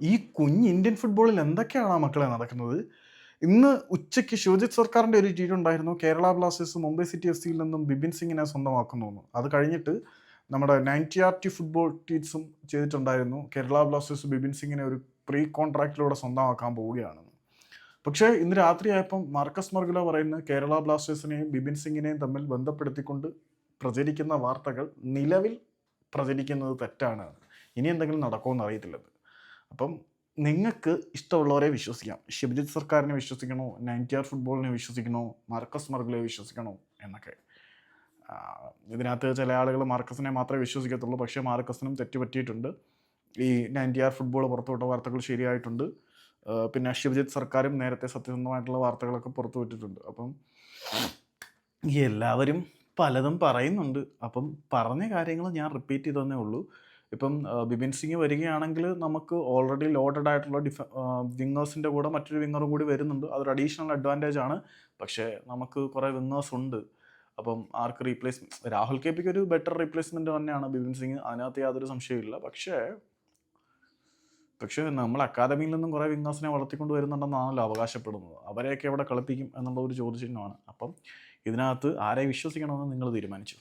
ഈ കുഞ്ഞ് ഇന്ത്യൻ ഫുട്ബോളിൽ എന്തൊക്കെയാണ് മക്കളെ നടക്കുന്നത്? ഇന്ന് ഉച്ചയ്ക്ക് ശിവജിത് സർക്കാരിന്റെ ഒരു ട്വീറ്റ് ഉണ്ടായിരുന്നു. Kerala Blasters Mumbai City F സിയിൽ നിന്നും ബിബിൻ സിംഗിനെ സ്വന്തമാക്കുന്നു അത് കഴിഞ്ഞിട്ട് നമ്മുടെ നയന്റി ആർ ടി ഫുട്ബോൾ ട്വീറ്റ്സും ചെയ്തിട്ടുണ്ടായിരുന്നു. കേരള ബ്ലാസ്റ്റേഴ്സ് ബിബിൻ സിംഗിനെ ഒരു പ്രീ കോൺട്രാക്റ്റിലൂടെ സ്വന്തമാക്കാൻ പോവുകയാണ്. പക്ഷേ ഇന്ന് രാത്രിയായപ്പം മാർക്കസ് മർഗുല പറയുന്ന കേരള ബ്ലാസ്റ്റേഴ്സിനെയും ബിബിൻ സിംഗിനെയും തമ്മിൽ ബന്ധപ്പെടുത്തിക്കൊണ്ട് പ്രചരിക്കുന്ന വാർത്തകൾ നിലവിൽ പ്രചരിക്കുന്നത് തെറ്റാണ്. ഇനി എന്തെങ്കിലും നടക്കുമെന്ന് അറിയത്തില്ലത് അപ്പം നിങ്ങൾക്ക് ഇഷ്ടമുള്ളവരെ വിശ്വസിക്കാം. ശിവജിത് സർക്കാരിനെ വിശ്വസിക്കണോ? നയന്റി ആർ ഫുട്ബോളിനെ വിശ്വസിക്കണോ? മാർക്കസ് മർഗിലെ വിശ്വസിക്കണോ? എന്നൊക്കെ. ഇതിനകത്ത് ചില ആളുകൾ മാർക്കസിനെ മാത്രമേ വിശ്വസിക്കത്തുള്ളൂ. പക്ഷേ മാർക്കസിനും തെറ്റുപറ്റിയിട്ടുണ്ട്. ഈ നയന്റി ആർ ഫുട്ബോൾ പുറത്തുവിട്ട വാർത്തകൾ ശരിയായിട്ടുണ്ട്. പിന്നെ ശിവജിത് സർക്കാരും നേരത്തെ സത്യസന്ധമായിട്ടുള്ള വാർത്തകളൊക്കെ പുറത്തുവിട്ടിട്ടുണ്ട്. അപ്പം എല്ലാവരും പലതും പറയുന്നുണ്ട്. അപ്പം പറഞ്ഞ കാര്യങ്ങൾ ഞാൻ റിപ്പീറ്റ് ചെയ്തു തന്നേ ഉള്ളൂ. ഇപ്പം ബിപിൻ സിംഗ് വരികയാണെങ്കിൽ നമുക്ക് ഓൾറെഡി ലോഡഡ് ആയിട്ടുള്ള ഡിഫ വിങ്ങേഴ്സിന്റെ കൂടെ മറ്റൊരു വിങ്ങറും കൂടി വരുന്നുണ്ട്. അതൊരു അഡീഷണൽ അഡ്വാന്റേജ് ആണ്. പക്ഷേ നമുക്ക് കുറേ വിങ്ങേഴ്സ് ഉണ്ട്. അപ്പം ആർക്ക് റീപ്ലേസ് രാഹുൽ കെ പിക്ക് ഒരു ബെറ്റർ റീപ്ലേസ്മെന്റ് തന്നെയാണ് ബിപിൻ സിംഗ്. അതിനകത്ത് യാതൊരു സംശയമില്ല പക്ഷേ പക്ഷേ നമ്മൾ അക്കാദമിയിൽ നിന്നും കുറേ വിങ്ങേഴ്സിനെ വളർത്തിക്കൊണ്ട് വരുന്നുണ്ടെന്നാണല്ലോ അവകാശപ്പെടുന്നത്. അവരെയൊക്കെ എവിടെ കളിപ്പിക്കും എന്നുള്ള ഒരു ചോദ്യചിഹ്നമാണ്. അപ്പം ഇതിനകത്ത് ആരെ വിശ്വസിക്കണമെന്ന് നിങ്ങൾ തീരുമാനിച്ചു?